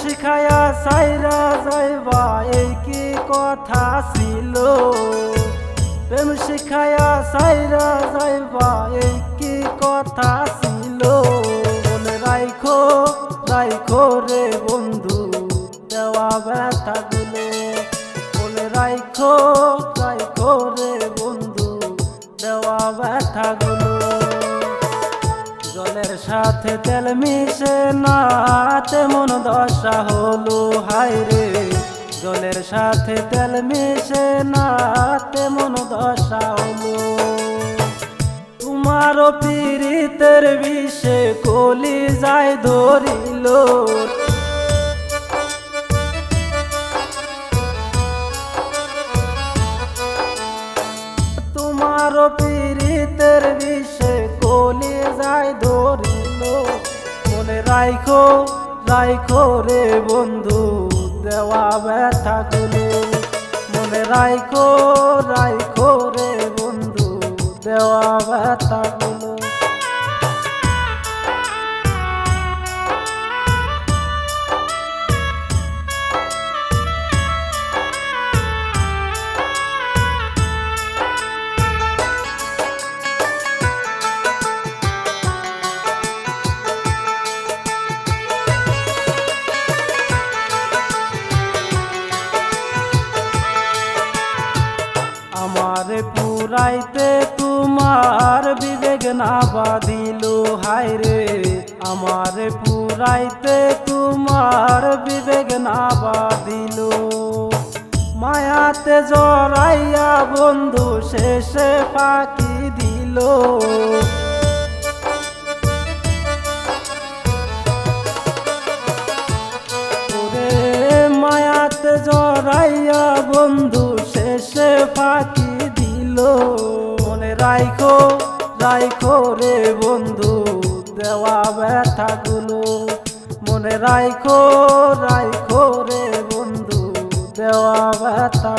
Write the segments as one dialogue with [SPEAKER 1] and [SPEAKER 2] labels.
[SPEAKER 1] শিখায়া সাইরা যাইবা এই কি কথা ছিল। প্রেম শিখায়া সাইরা যাইবা এই কি কথা ছিল। মনে রাইখো রাইখো রে বন্ধু, দেওয়া ব্যথা গুলো বলে রাইখো রাইখো রে বন্ধু, দেওয়া ব্যথা গুলো জলের সাথে তেল মিশে না, তেমন দশা হলো, হায় রে। জলের সাথে তেল মিশে না, তেমন দশা হলো। তোমার পীড়িতের বিষে কলি যায় ধরিল। তোমার পীড়িতের বিষে রাইখো রাইখো রে বন্ধু দেওয়া ব্যথা করে মনে রাইখো রাইখো রে বন্ধু দেওয়া ব্যথা আমার পুরাইতে তোমার বিবেক না বাঁধিল, হায় রে। আমার পুরাইতে তোমার বিবেক না বাঁধিল। মায়াতে জড়াইয়া বন্ধু শেষে পাখি দিল। মায়াতে জড়াইয়া বন্ধু শেষে দিল মনে রাইখো রাইখো রে বন্ধু, দেওয়া ব্যথা গুলো মনে রাইখো রাইখো রে বন্ধু, দেওয়া ব্যথা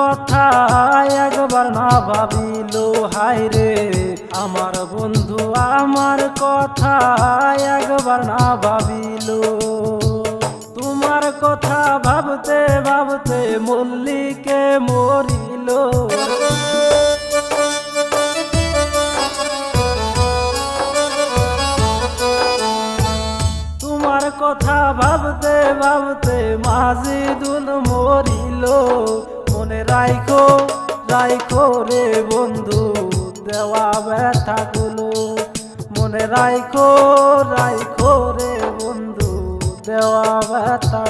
[SPEAKER 1] কথা একবার না ভাবিল, হায় রে। আমার বন্ধু, আমার কথা একবার না ভাবিল। তোমার কথা ভাবতে ভাবতে মল্লিকে মরিল। তোমার কথা ভাবতে ভাবতে মাঝি দুল মরিল। মনে রাইখো রাইখো রে বন্ধু, দেওয়া ব্যথা গুলো মনে রাইখো রাইখো রে বন্ধু, দেওয়া ব্যথা